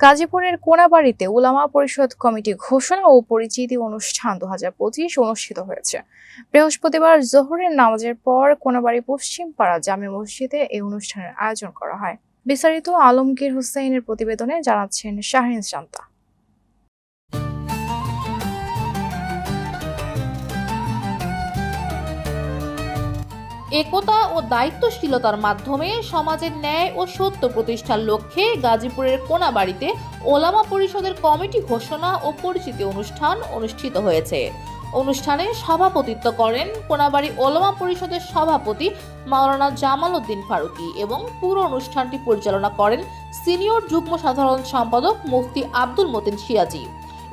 গাজীপুরের কোনাবাড়িতে উলামা পরিষদ কমিটি ঘোষণা ও পরিচিতি অনুষ্ঠান দু হাজার পঁচিশ অনুষ্ঠিত হয়েছে। বৃহস্পতিবার জোহরের নামাজের পর কোনাবাড়ি পশ্চিম পাড়া জামে মসজিদে এই অনুষ্ঠানের আয়োজন করা হয়। বিস্তারিত আলমগীর হুসাইনের প্রতিবেদনে জানাচ্ছেন শাহিন শান্তা একতা ও দায়িত্বশীলতার মাধ্যমে সমাজের ন্যায় ও সত্য প্রতিষ্ঠার লক্ষ্যে গাজীপুরের কোনাবাড়িতে ওলামা পরিষদের কমিটি ঘোষণা ও পরিচিতি অনুষ্ঠান অনুষ্ঠিত হয়েছে। অনুষ্ঠানে সভাপতিত্ব করেন কোনাবাড়ি ওলামা পরিষদের সভাপতি মাওলানা জামাল উদ্দিন ফারুকী এবং পুরো অনুষ্ঠানটি পরিচালনা করেন সিনিয়র যুগ্ম সাধারণ সম্পাদক মুফতি আব্দুল মতিন সিরাজি।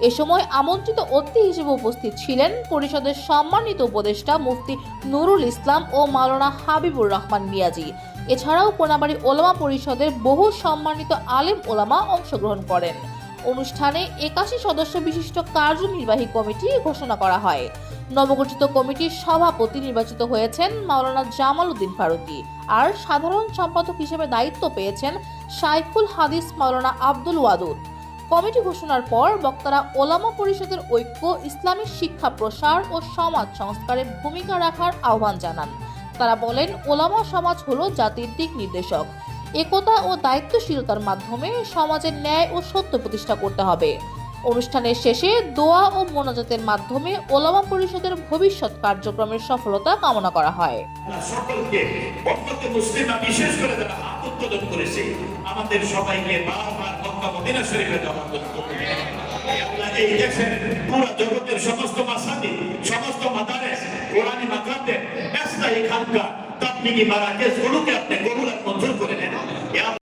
এ সময় আমন্ত্রিত অতিথি হিসেবে উপস্থিত ছিলেন পরিষদের সম্মানিত উপদেষ্টা মুফতি নুরুল ইসলাম ও মাওলানা হাবিবুর রহমান মিয়াজি। এছাড়াও কোনাবাড়ি ওলামা পরিষদের বহু সম্মানিত আলেম ওলামা অংশগ্রহণ করেন। অনুষ্ঠানে একাশি সদস্য বিশিষ্ট কার্যনির্বাহী কমিটি ঘোষণা করা হয়। নবগঠিত কমিটির সভাপতি নির্বাচিত হয়েছেন মাওলানা জামাল উদ্দিন ফারুকী। আর সাধারণ সম্পাদক হিসেবে দায়িত্ব পেয়েছেন সাইফুল হাদিস মাওলানা আব্দুল ওয়াদুদ। কমিটি ঘোষণার পর বক্তারা ওলামা পরিষদের ঐক্য, ইসলামী শিক্ষা, প্রসার ও সমাজ সংস্কারে ভূমিকা রাখার আহ্বান জানান। তারা বলেন, ওলামা সমাজ হল জাতির দিক নির্দেশক। একতা ও দায়িত্বশীলতার মাধ্যমে সমাজের ন্যায় ও সত্য প্রতিষ্ঠা করতে হবে। অনুষ্ঠানের শেষে দোয়া ও মোনাজাতের মাধ্যমে ওলামা পরিষদের ভবিষ্যৎ কার্যক্রমের সফলতা কামনা করা হয়। সকলকে বিশেষ করে যারা হাত উত্তোলন করেছে, আমাদের সবাইকে বারবার মক্কা মদিনা শরীফে এই দেশের পুরো জগতের সমস্ত মাসাদি সমস্ত মাদারেস খানকা, তাবলিগি আপনি মঞ্জুর করে নেন।